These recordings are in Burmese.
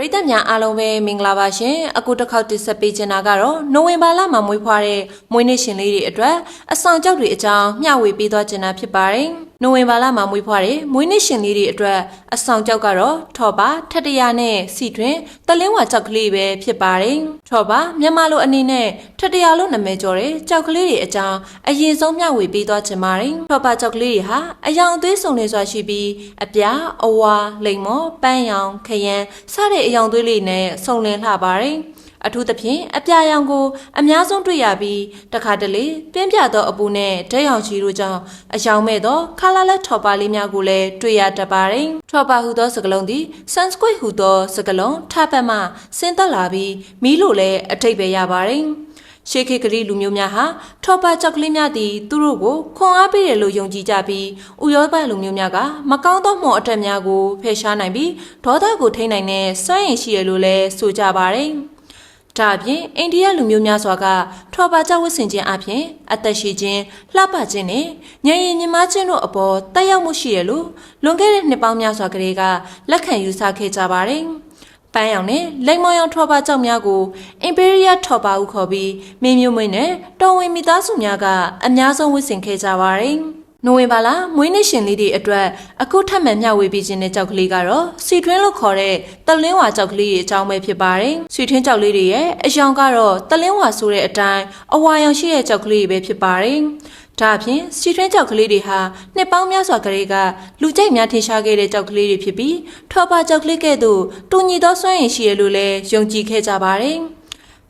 ပရိသတ်များအားလုံးပဲမင်္ဂလာပါရှင်အခုတစ်ခေါက်တင်ဆက်ပေးချင်တာကတော့နိုဝင်ဘာလမှာမွေးဖွားတဲ့မွေးနေ့ရှင်လေးတွေအတွက်အဆောင်ကြောက်တွေအကြောင်းမျှဝေပေးသွားချင်တာဖြစ်ပါတယ် နိုဝင်ဘာလမှာမွေးဖွားတဲ့မွေးနေ့ရှင်လေးတွေအတွက်အဆောင်ကြောက်ကတော့ထော်ပါထက်တရနဲ့စီတွင်တလင်းဝါကြောက်ကလေးပဲဖြစ်ပါတယ်ထော်ပါမြန်မာလိုအနေနဲ့ထက်တရလို့နာမည်ကျော်တဲ့ကြောက်ကလေးတွေအကြောင်းအရင်ဆုံးမျှဝေပေးသွားချင်ပါတယ်ထော်ပါကြောက်ကလေးတွေဟာအယောင်အသွေးစုံနေစွာရှိပြီးအပြားအဝါလိမ်မော်ပန်းရောင်ခရမ်းစတဲ့အယောင်သွေးလေးနဲ့စုံလင်လှပါတယ် အထူးသဖြင့်အပြာရောင်ကို အများဆုံးတွေ့ရပြီးတခါတလေပြင်းပြသောအပူနဲ့ဓာတ်ရောင်ခြည်တို့ကြောင့်အယောင်မဲ့သောခါလာလက်ထော်ပါလေးများကိုလည်းတွေ့ရတတ်ပါတယ်။ထော်ပါဟူသောစကလုံးသည် Sanskrit ဟူသောစကလုံးထပ်ပတ်မှဆင်းသက်လာပြီးမီးလိုလည်းအထိပ္ပယ်ရပါတယ်။ရှေးခေတ်ကလေးလူမျိုးများဟာထော်ပါကြောက်ကလေးများသည်သူတို့ကိုခွန်အားပေးတယ်လို့ယုံကြည်ကြပြီးဥရောပလူမျိုးများကမကောင်းသောမော်အတက်များကိုဖယ်ရှားနိုင်ပြီးဒေါသကိုထိန်းနိုင်တဲ့စွမ်းရည်ရှိရလို့လည်းဆိုကြပါတယ်။ ဒါအပြင်အိန္ဒိယလူမျိုးများစွာကထော်ပါကြောက်ဝတ်ဆင်ခြင်းအပြင်အသက်ရှိခြင်းလှပခြင်းနဲ့ဉာဏ်ရည်ညီမခြင်းတို့အပေါ်တက်ရောက်မှုရှိရလို့လွန်ခဲ့တဲ့နှစ်ပေါင်းများစွာကလေးကလက်ခံယူဆခဲ့ကြပါတယ်။ပန်းရောင်နဲ့လိမ်မော်ရောင်ထော်ပါကြောက်များကို Imperial ထော်ပါဟုခေါ်ပြီးမင်းမျိုးမွေးနဲ့တော်ဝင်မိသားစုများကအများဆုံးဝတ်ဆင်ခဲ့ကြပါတယ်။ နိုဝင်ဘာလမွေးနေ့ရှင်လေးတွေအတွက်အခုထပ်မံမျှဝေပေးခြင်းတဲ့ကြောက်ကလေးကတော့စီထွင်းလို့ခေါ်တဲ့တလင်းဝါကြောက်ကလေးရဲ့အကြောင်းပဲဖြစ်ပါတယ်။စီထွင်းကြောက်လေးတွေရဲ့အယောင်ကတော့တလင်းဝါဆိုတဲ့အတိုင်းအဝါရောင်ရှိတဲ့ကြောက်ကလေးတွေပဲဖြစ်ပါတယ်။ဒါအပြင်စီထွင်းကြောက်ကလေးတွေဟာနှစ်ပေါင်းများစွာကလေးကလူကြိုက်များထင်ရှားခဲ့တဲ့ကြောက်ကလေးတွေဖြစ်ပြီးထော်ပါကြောက်ကလေးကဲ့သို့တူညီသောစွမ်းရည်ရှိရလို့လည်းယုံကြည်ခဲ့ကြပါတယ်။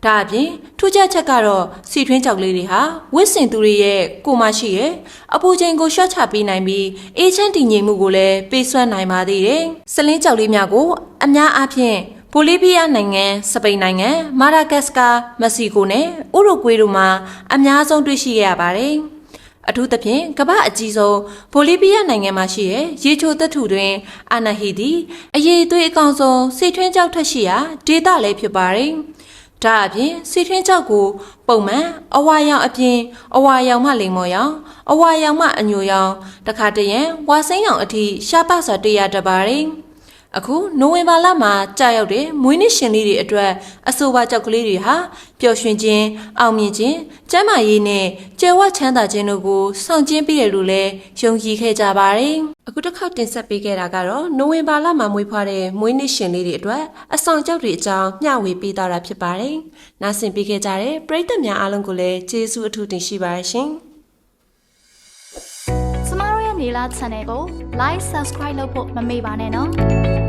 ဒါအပြင်ထူးခြားချက်ကတော့စီထွင်းကြောက်လေးတွေဟာဝစ်စင်သူတွေရဲ့ကိုမရှိရဲ့အပူချိန်ကိုရှော့ချပေးနိုင်ပြီးအေးချမ်းတည်ငြိမ်မှုကိုလည်းပေးစွမ်းနိုင်ပါသေးတယ်။စလင်းကြောက်လေးများကိုအများအားဖြင့်ဘိုလီးဗီးယားနိုင်ငံ၊စပိန်နိုင်ငံ၊မာဒါဂတ်စကာ၊မက္ကဆီကိုနဲ့ဥရုဂွေးတို့မှာအများဆုံးတွေ့ရှိရပါတယ်။အထူးသဖြင့်ကမ္ဘာအကြီးဆုံးဘိုလီးဗီးယားနိုင်ငံမှာရှိတဲ့ရေချိုသက်ထုတွင် အာနာဟီသည်အရေးအသွေးအကောင်ဆုံးစိတ်ထွင်းကြောက်ထက်ရှိရာဒေသလည်းဖြစ်ပါတယ်။ ဒါအပြင်စီထွင်းကြောက်ကိုပုံမှန်အဝါရောင်အပြင်အဝါရောင်မှလိမ်မော်ရောင်အဝါရောင်မှအညိုရောင်တခါတရံဝါစိမ်းရောင်အထိရှားပစွာတွေ့ရတပါတယ် အခုနိုဝင်ဘာလမှာကြာရောက်တဲ့မွေးနေ့ရှင်လေးတွေအတွက်အဆိုပါကြောက်ကလေးတွေဟာပျော်ရွှင်ခြင်းအောင်မြင်ခြင်းကျန်းမာရေးနဲ့ကြွယ်ဝချမ်းသာခြင်းတို့ကိုဆောင်ကျဉ်ပေးတယ်လို့လည်းယုံကြည်ခဲ့ကြပါတယ်အခုတစ်ခေါက်တင်ဆက်ပေးခဲ့တာကတော့နိုဝင်ဘာလမှာမွေးဖွားတဲ့မွေးနေ့ရှင်လေးတွေအတွက်အဆောင်ကြောက်တွေအကြောင်းမျှဝေပေးသွားတာဖြစ်ပါတယ်နားဆင်ပေးခဲ့ကြတဲ့ပရိသတ်များအားလုံးကိုလည်းကျေးဇူးအထူးတင်ရှိပါတယ်ရှင် ကျမတို့ရဲ့နေလာ channel ကို like subscribe လုပ်ဖို့မမေ့ပါနဲ့နော်